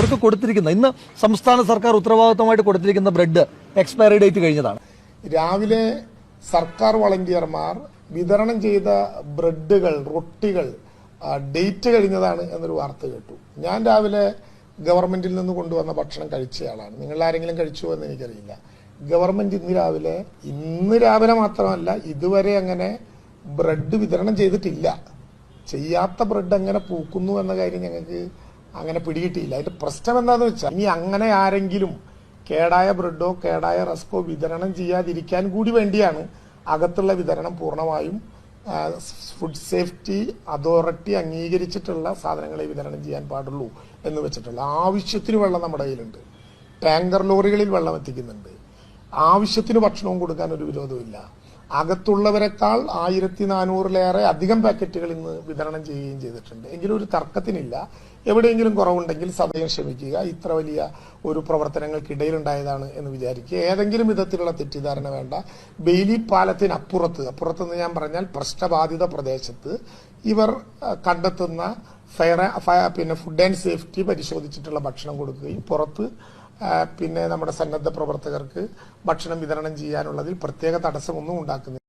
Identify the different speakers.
Speaker 1: ഇവർക്ക് കൊടുത്തിരിക്കുന്ന ഇന്ന് സംസ്ഥാന സർക്കാർ ഉത്തരവാദിത്തമായിട്ട് കൊടുത്തിരിക്കുന്ന ബ്രെഡ് എക്സ്പയറി ഡേറ്റ് കഴിഞ്ഞതാണ്.
Speaker 2: രാവിലെ സർക്കാർ വളണ്ടിയർമാർ വിതരണം ചെയ്ത ബ്രെഡുകൾ റൊട്ടികൾ ഡേറ്റ് കഴിഞ്ഞതാണ് എന്നൊരു വാർത്ത കേട്ടു. ഞാൻ രാവിലെ ഗവൺമെന്റിൽ നിന്ന് കൊണ്ടുവന്ന ഭക്ഷണം കഴിച്ചയാളാണ്. നിങ്ങൾ ആരെങ്കിലും കഴിച്ചു എന്ന് എനിക്കറിയില്ല. ഗവൺമെന്റ് ഇന്ന് രാവിലെ ഇന്ന് രാവിലെ മാത്രമല്ല ഇതുവരെ അങ്ങനെ ബ്രെഡ് വിതരണം ചെയ്തിട്ടില്ല. ചെയ്യാത്ത ബ്രെഡ് എങ്ങനെ പൂക്കുന്നു എന്ന കാര്യം ഞങ്ങൾക്ക് അങ്ങനെ പിടികിട്ടിയില്ല. അതിന്റെ പ്രശ്നം എന്താന്ന് വെച്ചാൽ ഇനി അങ്ങനെ ആരെങ്കിലും കേടായ ബ്രെഡോ കേടായ റസ്കോ വിതരണം ചെയ്യാതിരിക്കാൻ കൂടി വേണ്ടിയാണ് അകത്തുള്ള വിതരണം പൂർണമായും ഫുഡ് സേഫ്റ്റി അതോറിറ്റി അംഗീകരിച്ചിട്ടുള്ള സാധനങ്ങളെ വിതരണം ചെയ്യാൻ പാടുള്ളൂ എന്ന് വെച്ചിട്ടുള്ള ആവശ്യത്തിന് വെള്ളം നമ്മുടെ കയ്യിലുണ്ട്. ടാങ്കർ ലോറികളിൽ വെള്ളം എത്തിക്കുന്നുണ്ട്. ആവശ്യത്തിന് ഭക്ഷണവും കൊടുക്കാൻ ഒരു വിരോധമില്ല അകത്തുള്ളവരെക്കാൾ ആയിരത്തി നാനൂറിലേറെ അധികം പാക്കറ്റുകൾ ഇന്ന് വിതരണം ചെയ്യുകയും ചെയ്തിട്ടുണ്ട്. എങ്കിലും ഒരു തർക്കത്തിനില്ല. എവിടെയെങ്കിലും കുറവുണ്ടെങ്കിൽ സദയം ക്ഷമിക്കുക. ഇത്ര വലിയ ഒരു പ്രവർത്തനങ്ങൾക്കിടയിലുണ്ടായതാണ് എന്ന് വിചാരിക്കുക. ഏതെങ്കിലും വിധത്തിലുള്ള തെറ്റിദ്ധാരണ വേണ്ട. ബെയിലി പാലത്തിനപ്പുറത്ത് അപ്പുറത്തെന്ന് ഞാൻ പറഞ്ഞാൽ പ്രശ്നബാധിത പ്രദേശത്ത് ഇവർ കണ്ടെത്തുന്ന ഫയർ ഫയ- പിന്നെ ഫുഡ് ആൻഡ് സേഫ്റ്റി പരിശോധിച്ചിട്ടുള്ള ഭക്ഷണം കൊടുക്കുകയും പുറത്ത് പിന്നെ നമ്മുടെ സന്നദ്ധ പ്രവർത്തകർക്ക് ഭക്ഷണം വിതരണം ചെയ്യാനുള്ളതിൽ പ്രത്യേക തടസ്സമൊന്നും ഉണ്ടാക്കുന്നില്ല.